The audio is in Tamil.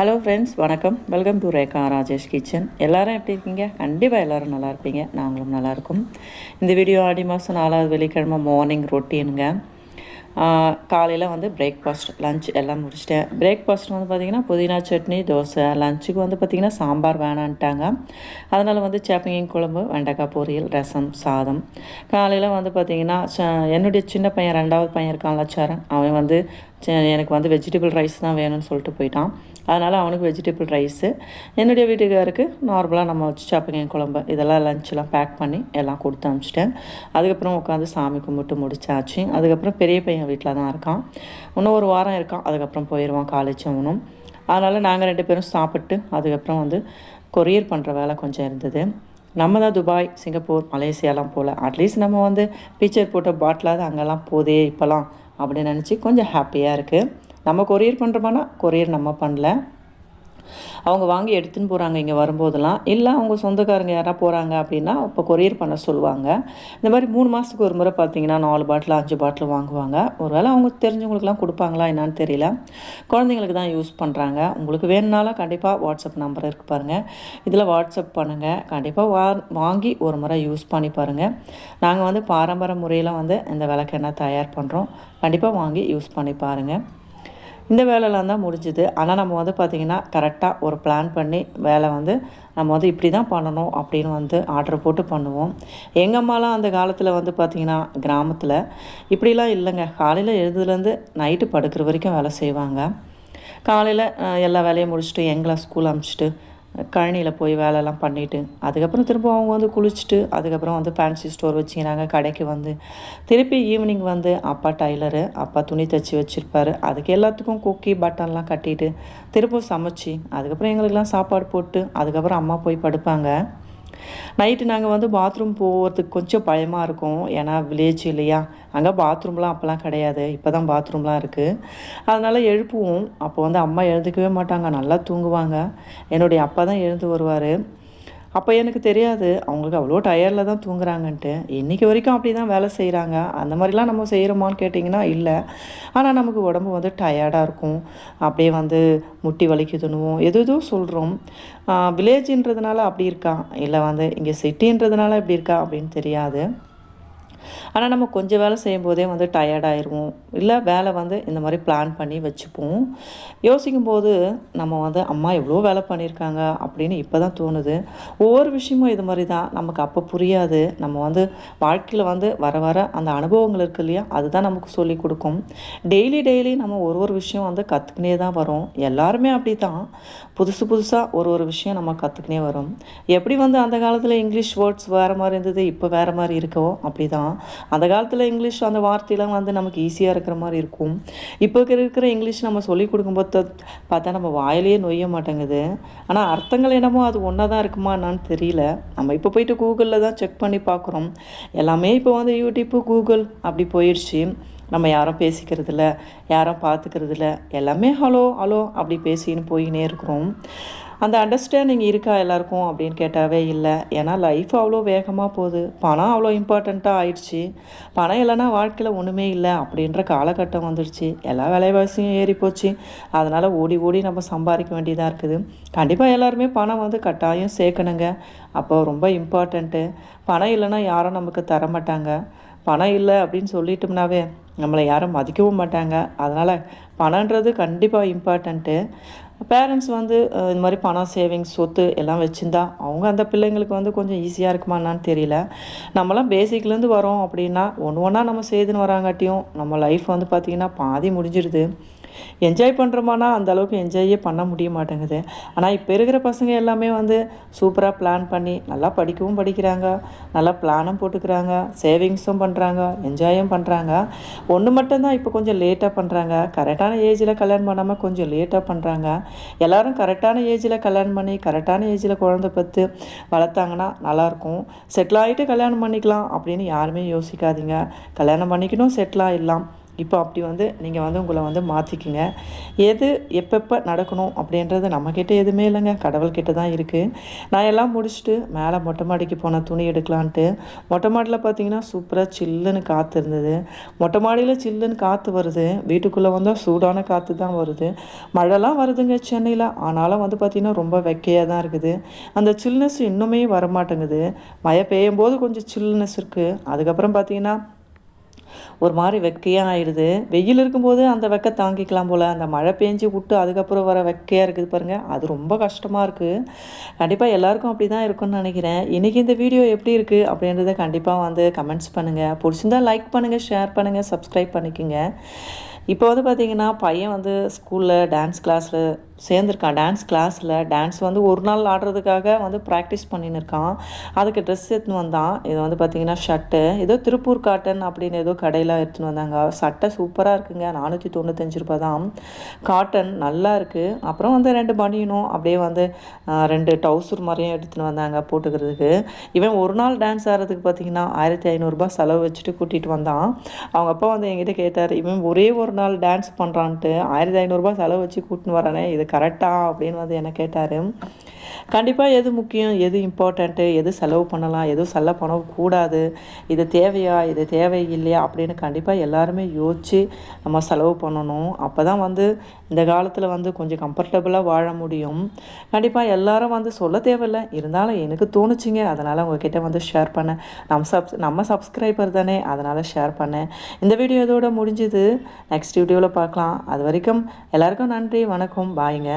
ஹலோ ஃப்ரெண்ட்ஸ் வணக்கம். Welcome to Rekha Rajesh kitchen எல்லோரும் எப்படி இருக்கீங்க? கண்டிப்பாக எல்லாரும் நல்லா இருப்பீங்க. நாங்களும் நல்லாயிருக்கும் இந்த வீடியோ ஆடி மாதம் நாலாவது வெள்ளிக்கிழமை மார்னிங் ரொட்டீனுங்க காலையில் வந்து பிரேக்ஃபாஸ்ட் லஞ்ச் எல்லாம் முடிச்சிட்டேன். பிரேக்ஃபாஸ்ட் வந்து பார்த்திங்கன்னா புதினா சட்னி தோசை. லஞ்சுக்கு வந்து பார்த்திங்கன்னா சாம்பார் வேணான்ட்டாங்க. அதனால் வந்து சேப்பங்கிங் குழம்பு வெண்டைக்காய் பொரியல் ரசம் சாதம். காலையில் வந்து பார்த்திங்கன்னா ச- என்னுடைய சின்ன பையன் ரெண்டாவது பையன் இருக்கான் சரண். அவன் வந்து எனக்கு வந்து வெஜிடபிள் ரைஸ் தான் வேணும்னு சொல்லிட்டு போயிட்டான். அதனால் அவனுக்கு வெஜிடபிள் ரைஸு என்னுடைய வீட்டுக்காருக்கு நார்மலாக நம்ம வச்சு சாப்பிங்க குழம்பு. இதெல்லாம் லஞ்செலாம் பேக் பண்ணி எல்லாம் கொடுத்து அனுப்பிச்சிட்டேன். அதுக்கப்புறம் உட்காந்து சாமி கும்பிட்டு முடிச்சாச்சு. அதுக்கப்புறம் பெரிய பையன் வீட்டில் தான் இருக்கான். இன்னும் ஒரு வாரம் இருக்கான். அதுக்கப்புறம் போயிடுவான் காலேஜ் அவனும். அதனால் நாங்கள் ரெண்டு பேரும் சாப்பிட்டு அதுக்கப்புறம் வந்து கொரியர் பண்ணுற வேலை கொஞ்சம் இருந்தது. நம்ம தான் துபாய் சிங்கப்பூர் மலேசியாலாம் போகல அட்லீஸ்ட் நம்ம வந்து பீச்சர் போட்ட பாட்டிலாவது அங்கெல்லாம் போதே இப்போலாம் அப்படின்னு நினச்சி கொஞ்சம் ஹாப்பியாக இருக்குது நம்ம கொரியர் பண்ணுறோமானா கொரியர் நம்ம பண்ணல. அவங்க வாங்கி எடுத்துன்னு போகிறாங்க இங்கே வரும்போதெல்லாம். இல்லை அவங்க சொந்தக்காரங்க யாராவது போகிறாங்க அப்படின்னா இப்போ கொரியர் பண்ண சொல்லுவாங்க. இந்த மாதிரி மூணு மாதத்துக்கு ஒரு முறை பார்த்தீங்கன்னா நாலு பாட்டில் அஞ்சு பாட்டில் வாங்குவாங்க. ஒருவேளை அவங்க தெரிஞ்சவங்களுக்குலாம் கொடுப்பாங்களா என்னான்னு தெரியல. குழந்தைங்களுக்கு தான் யூஸ் பண்ணுறாங்க உங்களுக்கு வேணுனாலும் கண்டிப்பாக வாட்ஸ்அப் நம்பர் இருக்கு பாருங்கள் இதில் வாட்ஸ்அப் பண்ணுங்கள் கண்டிப்பாக வா வாங்கி ஒரு முறை யூஸ் பண்ணி பாருங்கள் நாங்கள் வந்து பாரம்பரிய முறையில் வந்து இந்த விளக்கெண்ணெய் தயார் பண்ணுறோம் கண்டிப்பாக வாங்கி யூஸ் பண்ணி பாருங்கள் இந்த வேலைலாம் தான் முடிஞ்சுது. ஆனால் நம்ம வந்து பார்த்திங்கன்னா கரெக்டாக ஒரு பிளான் பண்ணி வேலை வந்து நம்ம வந்து இப்படி தான் பண்ணணும் அப்படின்னு வந்து ஆர்டர் போட்டு பண்ணுவோம். எங்கள் அம்மாலாம் அந்த காலத்தில் வந்து பார்த்திங்கன்னா கிராமத்தில் இப்படிலாம் இல்லைங்க. காலையில் எழுதுலேருந்து நைட்டு படுக்கிற வரைக்கும் வேலை செய்வாங்க. காலையில் எல்லா வேலையும் முடிச்சுட்டு எங்களை ஸ்கூல் அனுப்பிச்சிட்டு கழனியில் போய் வேலைலாம் பண்ணிவிட்டு அதுக்கப்புறம் திரும்ப அவங்க வந்து குளிச்சுட்டு அதுக்கப்புறம் வந்து ஃபேன்சி ஸ்டோர் வச்சுக்கிறாங்க கடைக்கு வந்து திருப்பி ஈவினிங் வந்து அப்பா டைலரு அப்பா துணி தைச்சி வச்சுருப்பாரு. அதுக்கு எல்லாத்துக்கும் குக்கி பட்டன்லாம் கட்டிட்டு திரும்ப சமைச்சு அதுக்கப்புறம் எங்களுக்கெல்லாம் சாப்பாடு போட்டு அதுக்கப்புறம் அம்மா போய் படுப்பாங்க. நைட்டு நாங்கள் வந்து பாத்ரூம் போகிறதுக்கு கொஞ்சம் பயமாக இருக்கும். ஏன்னா வில்லேஜ் இல்லையா? அங்கே பாத்ரூம்லாம் அப்போல்லாம் கிடையாது. இப்போ தான் பாத்ரூம்லாம் இருக்குது அதனால் எழுப்புவோம். அப்போ வந்து அம்மா எழுந்துக்கவே மாட்டாங்க. நல்லா தூங்குவாங்க. என்னுடைய அப்பா தான் எழுந்து வருவார். அப்போ எனக்கு தெரியாது. அவங்களுக்கு அவ்வளோ டயர்டில் தான் தூங்குறாங்கன்ட்டு. இன்றைக்கி வரைக்கும் அப்படி தான் வேலை செய்கிறாங்க அந்த மாதிரிலாம் நம்ம செய்கிறோமான்னு கேட்டிங்கன்னா இல்லை. ஆனால் நமக்கு உடம்பு வந்து டயர்டாக இருக்கும். அப்படியே வந்து முட்டி வலிக்குதுன்னுவோம் எது எதுவும் சொல்கிறோம் வில்லேஜின்றதுனால அப்படி இருக்கா? இல்லை வந்து இங்கே சிட்டின்றதுனால இப்படி இருக்கா? அப்படின்னு தெரியாது. ஆனால் நம்ம கொஞ்சம் வேலை செய்யும் போதே வந்து டயர்டாயிருவோம் இல்லை வேலை வந்து இந்த மாதிரி பிளான் பண்ணி வச்சுப்போம். யோசிக்கும் போது நம்ம வந்து அம்மா எவ்வளோ வேலை பண்ணியிருக்காங்க? அப்படின்னு இப்போ தான் தோணுது. ஒவ்வொரு விஷயமும் இது மாதிரி தான். நமக்கு அப்போ புரியாது. நம்ம வந்து வாழ்க்கையில் வந்து வர வர அந்த அனுபவங்கள் இருக்கு இல்லையா? அதுதான் நமக்கு சொல்லி கொடுக்கும். டெய்லி டெய்லி நம்ம ஒரு ஒரு விஷயம் வந்து கற்றுக்கினே தான் வரும். எல்லாருமே அப்படி தான் புதுசு புதுசாக ஒரு ஒரு விஷயம் நம்ம கற்றுக்கினே வரும். எப்படி வந்து அந்த காலத்தில் இங்கிலீஷ் வேர்ட்ஸ் வேறு மாதிரி இருந்தது இப்போ வேறு மாதிரி இருக்கோ அப்படி தான் அந்த காலத்தில் இங்கிலீஷ் அந்த வார்த்தையெல்லாம் வந்து நமக்கு ஈஸியாக இருக்கிற மாதிரி இருக்கும். இப்போ இருக்கிற இங்கிலீஷ் நம்ம சொல்லிக் கொடுக்கும்போது பார்த்தா நம்ம வாயிலேயே நொய்ய மாட்டேங்குது. ஆனால் அர்த்தங்கள் என்னமோ அது ஒன்றா தான் இருக்குமா என்னான்னு தெரியல. நம்ம இப்போ போயிட்டு கூகுளில் தான் செக் பண்ணி பார்க்குறோம். எல்லாமே இப்போ வந்து யூடியூப்பு கூகுள் அப்படி போயிடுச்சு. நம்ம யாரும் பேசிக்கிறது இல்லை யாரும் பார்த்துக்கிறதில்ல. எல்லாமே ஹலோ ஹலோ அப்படி பேசின்னு போயினே இருக்கிறோம். அந்த அண்டர்ஸ்டாண்டிங் இருக்கா எல்லாருக்கும் அப்படின்னு கேட்டாவே இல்லை. ஏன்னா லைஃப் அவ்வளோ வேகமாக போகுது. பணம் அவ்வளோ இம்பார்ட்டண்ட்டாக ஆயிடுச்சு. பணம் இல்லைன்னா வாழ்க்கையில் ஒன்றுமே இல்லை அப்படின்ற காலகட்டம் வந்துடுச்சு எல்லா விலைவாசியும் ஏறி போச்சு. அதனால் ஓடி ஓடி நம்ம சம்பாதிக்க வேண்டியதாக இருக்குது. கண்டிப்பாக எல்லாருமே பணம் வந்து கட்டாயம் சேர்க்கணுங்க. அப்போ ரொம்ப இம்பார்ட்டண்ட்டு பணம் இல்லைன்னா யாரும் நமக்கு தர மாட்டாங்க. பணம் இல்லை அப்படின்னு சொல்லிட்டோம்னாவே நம்மளை யாரும் மதிக்கவும் மாட்டாங்க. அதனால் பணன்றது கண்டிப்பாக இம்பார்ட்டண்ட்டு பேரண்ட்ஸ் வந்து இந்த மாதிரி பணம் சேவிங்ஸ் சொத்து எல்லாம் வச்சுருந்தா அவங்க அந்த பிள்ளைங்களுக்கு வந்து கொஞ்சம் ஈஸியாக இருக்குமா தெரியல. நம்மலாம் பேசிக்லேருந்து வரோம் அப்படின்னா ஒன்று ஒன்றா நம்ம செய்துன்னு வராங்காட்டியும் நம்ம லைஃப் வந்து பார்த்திங்கன்னா பாதி முடிஞ்சிடுது என்ஜாய் பண்ணுறோமானா அந்த அளவுக்கு என்ஜாயே பண்ண முடிய மாட்டேங்குது. ஆனால் இப்போ இருக்கிற பசங்க எல்லாமே வந்து சூப்பராக பிளான் பண்ணி நல்லா படிக்கவும் படிக்கிறாங்க. நல்லா பிளானும் போட்டுக்கிறாங்க. சேவிங்ஸும் பண்ணுறாங்க என்ஜாயும் பண்ணுறாங்க ஒன்று மட்டும்தான் இப்போ கொஞ்சம் லேட்டாக பண்ணுறாங்க கரெக்டான ஏஜில் கல்யாணம் பண்ணாமல் கொஞ்சம் லேட்டாக பண்ணுறாங்க எல்லாரும் கரெக்டான ஏஜில் கல்யாணம் பண்ணி கரெக்டான ஏஜில் குழந்தை பத்து வளர்த்தாங்கன்னா நல்லாயிருக்கும். செட்டில் ஆகிட்டு கல்யாணம் பண்ணிக்கலாம் அப்படின்னு யாருமே யோசிக்காதீங்க. கல்யாணம் பண்ணிக்கணும் செட்டில் ஆகிடலாம் இப்போ அப்படி வந்து நீங்கள் வந்து உங்களை வந்து மாற்றிக்குங்க எது எப்பப்போ நடக்கணும் அப்படின்றது நம்மக்கிட்ட எதுவுமே இல்லைங்க. கடவுள்கிட்ட தான் இருக்குது நான் எல்லாம் முடிச்சுட்டு மேலே மொட்டை மாடிக்கு போன துணி எடுக்கலான்ட்டு மொட்டை மாடியில் பார்த்தீங்கன்னா சூப்பராக சில்லுன்னு காற்று இருந்தது. மொட்டை மாடியில் சில்லுன்னு காற்று வருது. வீட்டுக்குள்ளே வந்தால் சூடான காற்று தான் வருது. மழைலாம் வருதுங்க சென்னையில். ஆனாலும் வந்து பார்த்திங்கன்னா ரொம்ப வெக்கையாக தான் இருக்குது. அந்த சில்னஸ் இன்னுமே வரமாட்டேங்குது. மழை பெய்யும் போது கொஞ்சம் சில்னஸ் இருக்குது அதுக்கப்புறம் பார்த்திங்கன்னா ஒரு மாதிரி வெக்கையாக ஆயிடுது. வெயில் இருக்கும்போது அந்த வெக்கை தாங்கிக்கலாம் போல். அந்த மழை பேஞ்சு விட்டு அதுக்கப்புறம் வர வெக்கையாக இருக்குது பாருங்கள் அது ரொம்ப கஷ்டமாக இருக்குது கண்டிப்பாக எல்லாருக்கும் அப்படி தான் இருக்கும்னு நினைக்கிறேன். இன்றைக்கி இந்த வீடியோ எப்படி இருக்குது அப்படின்றத கண்டிப்பாக வந்து கமெண்ட்ஸ் பண்ணுங்கள் பிடிச்சிருந்தா லைக் பண்ணுங்கள் ஷேர் பண்ணுங்கள் சப்ஸ்கிரைப் பண்ணிக்கோங்க. இப்போ வந்து பார்த்திங்கன்னா பையன் வந்து ஸ்கூலில் டான்ஸ் கிளாஸில் சேர்ந்துருக்கான் டான்ஸ் கிளாஸில் டான்ஸ் வந்து ஒரு நாள் ஆடுறதுக்காக வந்து ப்ராக்டிஸ் பண்ணின்னு இருக்கான் அதுக்கு ட்ரெஸ் எடுத்துன்னு வந்தான். இது வந்து பார்த்திங்கன்னா ஷர்ட்டு ஏதோ திருப்பூர் காட்டன் அப்படின்னு ஏதோ கடையில் எடுத்துன்னு வந்தாங்க. சட்டை சூப்பராக இருக்குங்க. நானூற்றி தொண்ணூத்தஞ்சு ரூபா தான். காட்டன் நல்லா இருக்குது அப்புறம் வந்து ரெண்டு பனியனும். அப்படியே வந்து ரெண்டு டவுசர் மாதிரியும் எடுத்துன்னு வந்தாங்க போட்டுக்கிறதுக்கு. இவன் ஒரு நாள் டான்ஸ் ஆடுறதுக்கு பார்த்திங்கன்னா ஆயிரத்தி ஐநூறுரூபா செலவு வச்சுட்டு கூட்டிகிட்டு வந்தான். அவங்க அப்பா வந்து என்கிட்ட கேட்டார் இவன் ஒரே ஒரு நாள் டான்ஸ் பண்ணுறான்ட்டு ஆயிரத்தி ஐநூறுரூபா செலவு வச்சு கூட்டின்னு வரானே இது கரெக்டா அப்படின்னு வந்து என்ன கேட்டார். கண்டிப்பாக எது முக்கியம் எது இம்பார்ட்டண்ட்டு எது செலவு பண்ணலாம் எது செலவு பண்ணக்கூடாது இது தேவையா இது தேவை இல்லையா அப்படின்னு கண்டிப்பாக எல்லாருமே யோசித்து நம்ம செலவு பண்ணணும். அப்போ தான் வந்து இந்த காலத்தில் வந்து கொஞ்சம் கம்ஃபர்டபுளாக வாழ முடியும். கண்டிப்பாக எல்லாரும் வந்து சொல்ல தேவையில்லை. இருந்தாலும் எனக்கு தோணுச்சுங்க. அதனால் உங்ககிட்ட வந்து ஷேர் பண்ணேன். நம்ம சப்ஸ் நம்ம சப்ஸ்கிரைபர் தானே. அதனால் ஷேர் பண்ணேன். இந்த வீடியோ இதோட முடிஞ்சுது. நெக்ஸ்ட் வீடியோவில் பார்க்கலாம். அது வரைக்கும் எல்லாருக்கும் நன்றி வணக்கம். பாய்ங்க